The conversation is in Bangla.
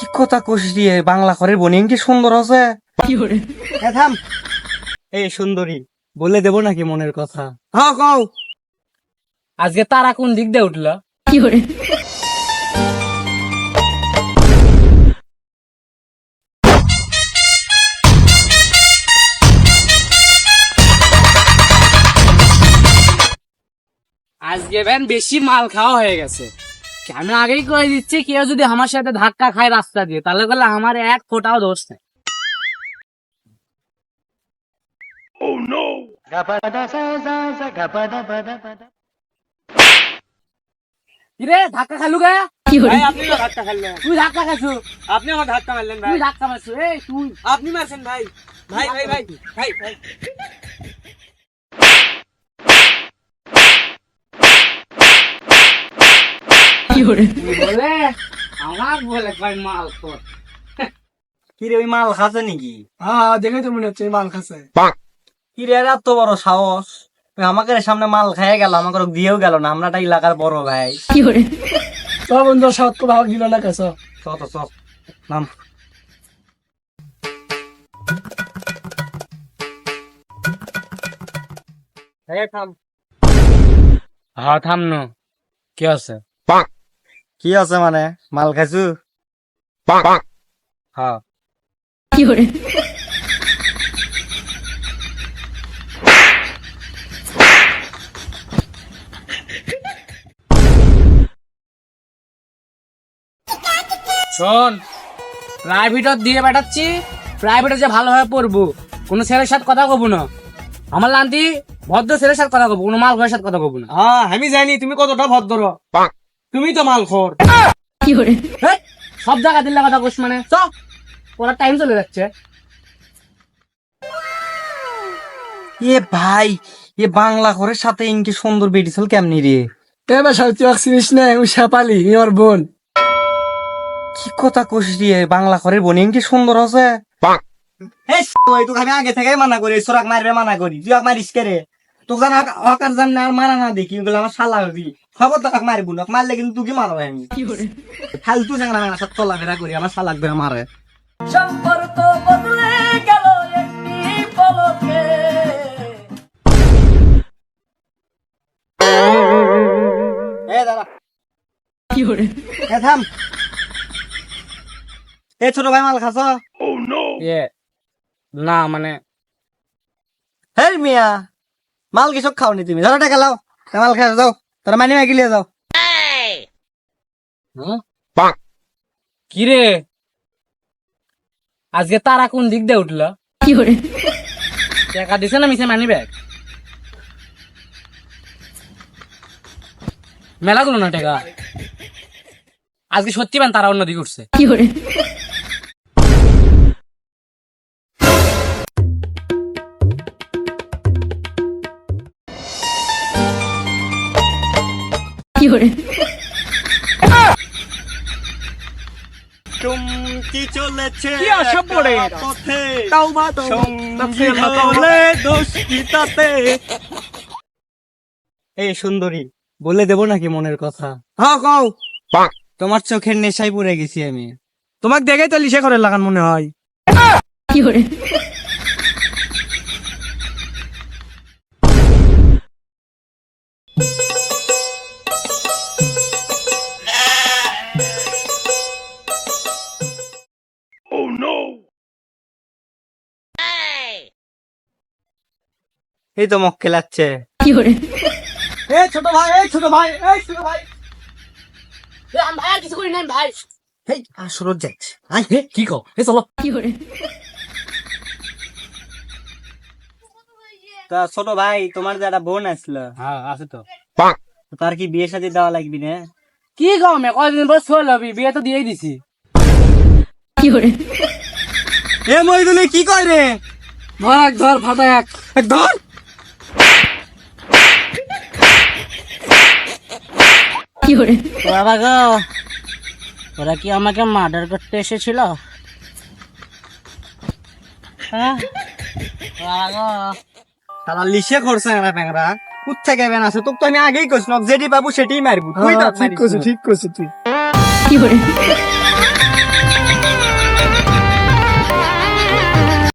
কি কথা কইস রে বাংলা ঘরের বোনিং কি সুন্দর আছে এই সুন্দরী বলে দেব নাকি মনের কথা? হ্যাঁ কও। আজকে তারা কোন দিক দিয়ে উঠল। কি করে? আজকে ভ্যান বেশি মাল খাওয়া হয়ে গেছে। আমি আগেই করে দিচ্ছি কেউ যদি আমার সাথে ধাক্কা খায় রাস্তা দিয়ে তাহলে বলে আমার এক ফোটাও দোষ নেই। কিরে ধাক্কা খালু গে ভাই আপনি তো ধাক্কা খাইলেন তুই ধাক্কা খাইছু আপনি আমার ধাক্কা মারলেন ভাই। তুই ধাক্কা মারছু? এই তুই আপনি মারছেন ভাই। ভাই ভাই ভাই ভাই ভাই। বলে আমার বলে কয় মাল তোর। কি রে ওই মাল খাচ্ছে নাকি? হ্যাঁ দেখে তো মনে হচ্ছে মাল খাচ্ছে। কি রে এত বড় সাহস। আমাকে সামনে মাল খাইয়ে গেল আমাকে দিয়েও গেল না আমরাটা এলাকার বড় ভাই। তো বন্ধু সাত কো ভাগ দিল না কেস। চ তো চ নাম। থাম। হ্যাঁ থাম ন। কি আছে? কি আছে মানে? মাল খাইছো? হ্যাঁ শোন প্রাইভেটত দিয়ে পাঠাচ্ছি প্রাইভেটে যে ভালোভাবে পড়ব কোনো ছেলের সাথে কথা কব না। আমার লান্তি ভদ্র ছেলের সাথে কথা কব কোনো মাল ঘরের সাথে কথা কব না। হ্যাঁ আমি জানি তুমি কতটা ভদ্র। তুমি তো মাল খোর হেই, সব জায়গা দিলে কথা কোস মানে। চ পড়ার টাইম চলে যাচ্ছে। এ ভাই এ বাংলা ঘরের সাথে ইনকে সুন্দর বেটিছিল কেমনি রে? এবার সব তুই চিনিস না ওই শেপালি আমার বোন। কি কথা কইস রে বাংলা ঘরের বোন ইনকে সুন্দর আছে? এই ওই তোকে আমি আগে থেকেই মানা করি সোরাক মারবে মানা করি। তুই আক মারিস কে রে? তোকে জান অকার জান না মারা না দেখি আমার শালা হবি। খবর তো আক মারিব না মারলে কিন্তু তুই কি মারো আমি? ফালতু জানা না সব চলাফেরা করি আমার শালাক ধরে মারে সম্পর্ক বদলে গেল একটি পলকে। এ দাঁড়া এ থাম। এ ছোট ভাই মাল খাস এ না মানে হে মিয়া। মাল কিছু খাওনি তুমি? ধরো টাকা লাও মাল খাই যাও। তোরা মানি মাগিলিয়ে যাও। কি রে আজকে তারা কোন দিক দিয়ে উঠল? টাকা দিছে না মিশে মানি ব্যাগ? মেলা গুলো না টাকা? আজকে সত্যি পান তারা অন্য দিকে উঠছে চুমকি চলেছে কি আশা পড়ে? পথে। তাও বা সঙ্গী হলে দোষ তাতে এই সুন্দরী বলে দেব নাকি মনের কথা? হ্যাঁ কও। তোমার চোখের নেশায় পড়ে গেছি আমি। তোমাকে দেখে তো লিসে করে লাগান মনে হয়। এই তো মক খেলাচ্ছে। এই ছোট ভাই এই ছোট ভাই এই ছোট ভাই। ভাই আর কিছু করি নাই ভাই। এই আসরত যাচ্ছে। আই হে, কি কো এ চলো। তা ছোট ভাই তোমার যে একটা বোন আসলো। হ্যাঁ আছে তো। তার কি বিয়ে সাথে দেওয়া লাগবি না? কি কম মে কয়দিন পর চল হবি বিয়ে তো দিয়েই দিছি। এ মইদুলে কি কয় রে? ধর ধর ফাটা এক। ধর! বাবা গো ওরা কি আমাকে মার্ডার করতে এসেছিল? হ্যাঁ? করছে না প্যাংরা। গেবেন আছে? তোকে তো আমি আগেই কইছিলাম যেটি পাবো সেটাই মারবো। তুই হ্যাঁ, ঠিক করছিস ঠিক করছিস তুই।